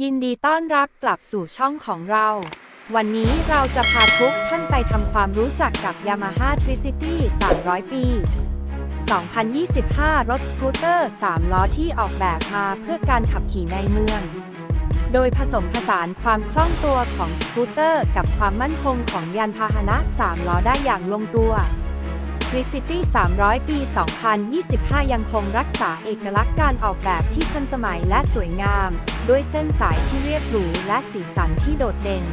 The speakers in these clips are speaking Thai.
ยินดีต้อนรับกลับสู่ช่องของเรา วันนี้เราจะพาทุกท่านไปทำความรู้จักกับ Yamaha Tricity 300 ปี 2025 รถสกูตเตอร์ 3 ล้อที่ออกแบบมาเพื่อการขับขี่ในเมือง โดยผสมผสานความคล่องตัวของสกูตเตอร์ กับความมั่นคงของยานพาหนะ 3 ล้อได้อย่างลงตัว Tricity 300 ปี 2025 ยังคงรักษาเอกลักษณ์การออกแบบที่ทันสมัยและสวยงาม ด้วยเส้นสายที่เรียบหรูและสีสันที่โดดเด่น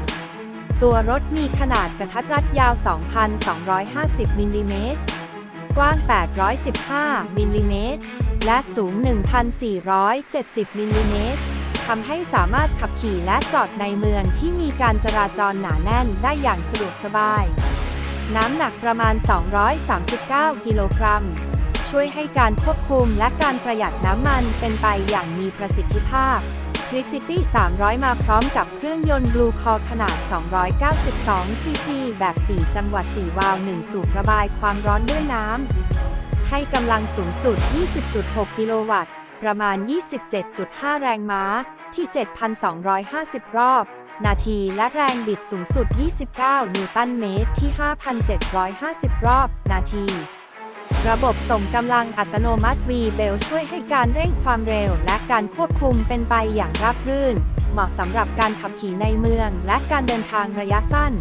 ตัวรถมีขนาดกระทัดรัดยาว 2,250 มิลลิเมตร กว้าง 815 มิลลิเมตร และสูง 1,470 มิลลิเมตรทำให้สามารถขับขี่และจอดในเมืองที่มีการจราจรหนาแน่นได้อย่างสะดวกสบาย น้ำหนักประมาณ 239 กิโลกรัม ช่วยให้การควบคุมและการประหยัดน้ำมันเป็นไปอย่างมีประสิทธิภาพ Tricity 300 มาพร้อมกับเครื่องยนต์ Blue Core ขนาด 292 ซีซีแบบ 4 จังหวะ4วาล์ว1 สูบระบายความร้อนด้วยน้ำ ให้กำลังสูงสุด 20.6 กิโลวัตต์ ประมาณ 27.5 แรงม้า ที่ 7,250 รอบ นาที และแรงบิดสูงสุด 29 นิวตันเมตรที่ 5,750 รอบ นาที ระบบส่งกำลังอัตโนมัติ V Bell ช่วยให้การเร่งความเร็ว และการควบคุมเป็นไปอย่างราบรื่น เหมาะสำหรับการขับขี่ในเมือง และการเดินทางระยะสั้น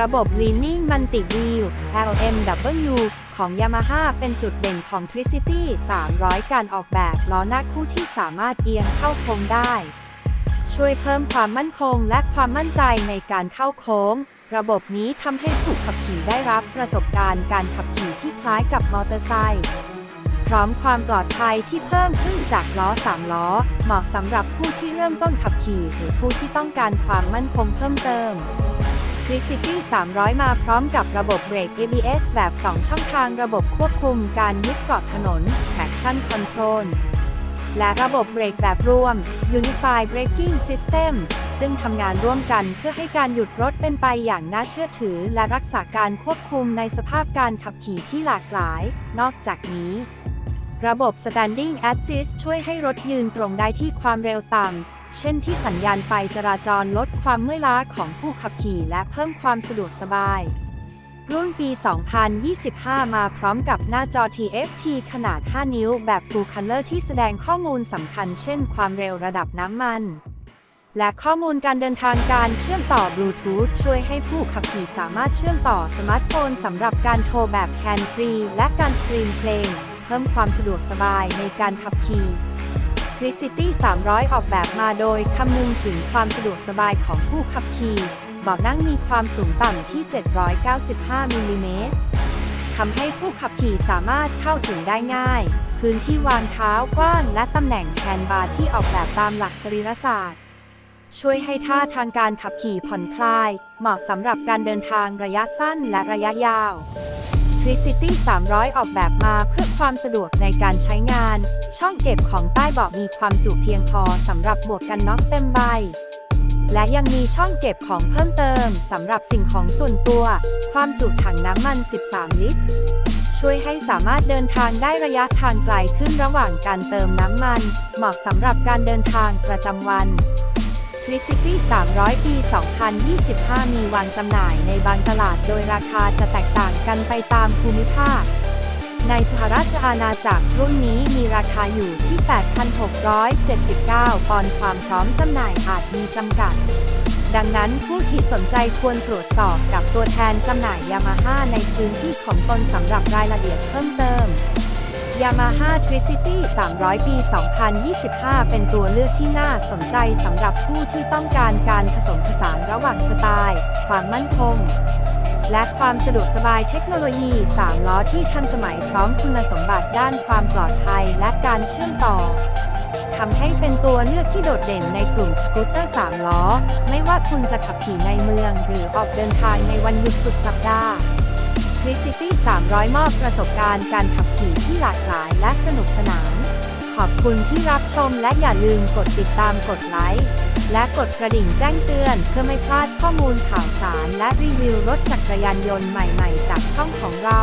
ระบบ Leaning Multi Wheel LMW ของ Yamaha เป็นจุดเด่นของ Tricity 300 การออกแบบล้อหน้าคู่ที่สามารถเอียงเข้าโค้งได้ ช่วยเพิ่มความมั่นคงและความมั่นใจในการเข้าโค้ง ระบบนี้ทำให้ผู้ขับขี่ได้รับประสบการณ์การขับขี่ที่คล้ายกับมอเตอร์ไซค์พร้อมความปลอดภัยที่เพิ่มขึ้นจากล้อ 3 ล้อ เหมาะสำหรับผู้ที่เริ่มต้นขับขี่หรือผู้ที่ต้องการความมั่นคงเพิ่มเติม Tricity 300 มาพร้อมกับระบบเบรก ABS แบบ 2 ช่องทางระบบควบคุมการยึดเกาะถนน Traction Control และระบบเบรกแบบรวม Unified Braking System ซึ่งทำงานร่วมกันเพื่อให้การหยุดรถเป็นไปอย่างน่าเชื่อถือ และรักษาการควบคุมในสภาพการขับขี่ที่หลากหลาย นอกจากนี้ ระบบ Standing Assist ช่วยให้รถยืนตรงได้ที่ความเร็วต่ำเช่นที่สัญญาณไฟจราจรลดความเมื่อยล้าของผู้ขับขี่และเพิ่มความสะดวกสบาย รุ่นปี 2025 มาพร้อมกับหน้าจอ TFT ขนาด 5 นิ้วแบบ Full Color ที่แสดงข้อมูลสำคัญเช่นความเร็วระดับน้ำมัน และข้อมูลการเดินทางการเชื่อมต่อบลูทูธช่วยให้ผู้ขับขี่สามารถเชื่อมต่อสมาร์ทโฟนสำหรับการโทรแบบแฮนด์ฟรีและการสตรีมเพลง เพิ่มความสะดวกสบายในการขับขี่ Tricity 300 ออกแบบมาโดยคำนึงถึงความสะดวกสบายของผู้ขับขี่ บาะนั่งมีความสูงต่ำที่ 795 มิลลิเมตรทำให้ผู้ขับขี่สามารถเข้าถึงได้ง่าย พื้นที่วางเท้ากว้างและตำแหน่งแฮนด์บาร์ที่ออกแบบตามหลักสรีรศาสตร์ ช่วยให้ท่าทางการขับขี่ผ่อนคลาย เหมาะสำหรับการเดินทางระยะสั้นและระยะยาว Tricity 300 ออกแบบมาเพื่อความสะดวกในการใช้งาน ช่องเก็บของใต้เบาะมีความจุเพียงพอสำหรับหมวกกันน็อกเต็มใบ และยังมีช่องเก็บของเพิ่มเติมสำหรับสิ่งของส่วนตัว ความจุถังน้ำมัน 13 ลิตร ช่วยให้สามารถเดินทางได้ระยะทางไกลขึ้นระหว่างการเติมน้ำมัน เหมาะสำหรับการเดินทางประจำวัน Tricity 300 ปี 2025 มีวางจำหน่ายในบางตลาดโดยราคาจะแตกต่างกันไปตามภูมิภาค ในสหราชอาณาจักรรุ่นนี้มีราคาอยู่ที่ 8,679 ปอนด์ความพร้อมจำหน่ายอาจมีจำกัด ดังนั้นผู้ที่สนใจควรตรวจสอบกับตัวแทนจำหน่ายยามาฮ่าในพื้นที่ของตนสำหรับรายละเอียดเพิ่มเติม Yamaha Tricity 300 ปี 2025 เป็นตัวเลือกที่น่าสนใจสำหรับผู้ที่ต้องการการผสมผสานระหว่างสไตล์ ความมั่นคง และความสะดวกสบายเทคโนโลยี 3 ล้อที่ทันสมัยพร้อมคุณสมบัติด้านความปลอดภัยและการเชื่อมต่อทำให้เป็นตัวเลือกที่โดดเด่นในกลุ่มสกูตเตอร์ 3 ล้อ ไม่ว่าคุณจะขับขี่ในเมือง หรือออกเดินทางในวันหยุดสุดสัปดาห์ Tricity 300 มอบประสบการณ์การขับขี่ที่หลากหลายและสนุกสนาน ขอบคุณที่รับชมและอย่าลืมกดติดตามกดไลค์ และกดกระดิ่งแจ้งเตือน เพื่อไม่พลาดข้อมูลข่าวสาร และรีวิวรถจักรยานยนต์ใหม่ ๆ จากช่องของเรา